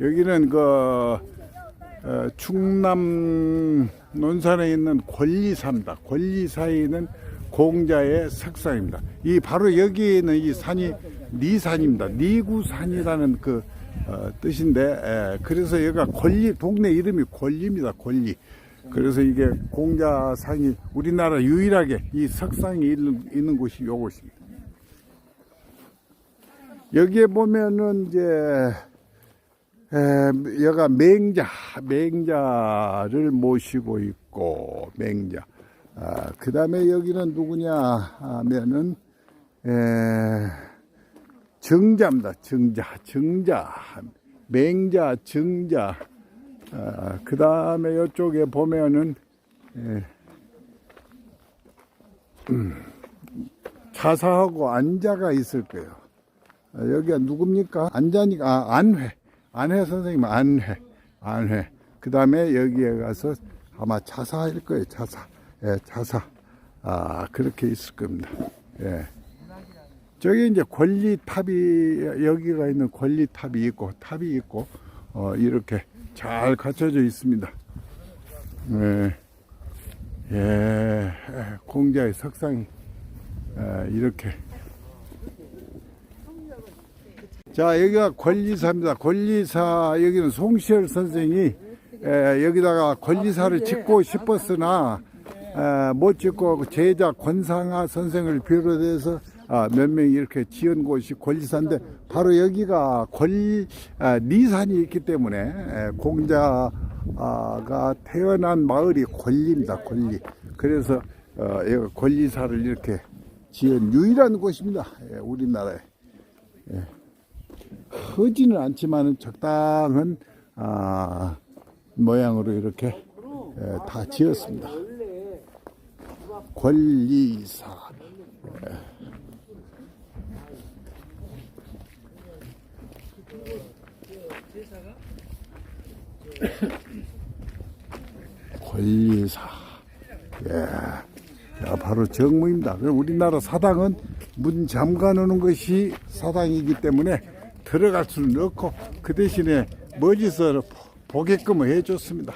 여기는 그 어, 충남 논산에 있는 권리사입니다. 권리사에 있는 공자의 석상입니다. 이 바로 여기에 있는 이 산이 니산입니다. 니구산이라는 그 어, 뜻인데 에, 그래서 여기가 권리 동네 이름이 권리입니다. 권리. 그래서 이게 공자상이 우리나라 유일하게 이 석상이 있는, 있는 곳이 요곳입니다. 여기에 보면은 이제 에, 여가 맹자, 맹자를 모시고 있고, 맹자. 아, 그 다음에 여기는 누구냐 하면은, 에, 정자입니다. 정자, 정자. 맹자, 정자. 아, 그 다음에 이쪽에 보면은, 에, 음, 자사하고 안자가 있을 거예요. 아, 여기가 누굽니까? 안자니까, 아, 안회. 안회 선생님, 안회. 안회. 그 다음에 여기에 가서 아마 자사일 거예요, 자사. 예, 자사. 아, 그렇게 있을 겁니다. 예. 저기 이제 권리탑이, 여기가 있는 권리탑이 있고, 탑이 있고, 어, 이렇게 잘 갖춰져 있습니다. 예. 예, 공자의 석상이, 아, 이렇게 자, 여기가 권리사입니다. 권리사, 여기는 송시열 선생이 에, 여기다가 권리사를 짓고 싶었으나 에, 못 짓고 그 제자 권상아 선생을 비롯해서 아, 몇 명이 이렇게 지은 곳이 권리사인데 바로 여기가 권리 아, 리산이 있기 때문에 에, 공자가 태어난 마을이 권리입니다. 권리. 그래서 어, 권리사를 이렇게 지은 유일한 곳입니다. 예, 우리나라에. 크지는 않지만 적당한 아, 모양으로 이렇게 예, 다 지었습니다. 권리사. 권리사. 예. 자, 바로 정무입니다. 우리나라 사당은 문 잠가 놓는 것이 사당이기 때문에 들어갈 수는 없고 그 대신에 멀리서 보게끔 해줬습니다.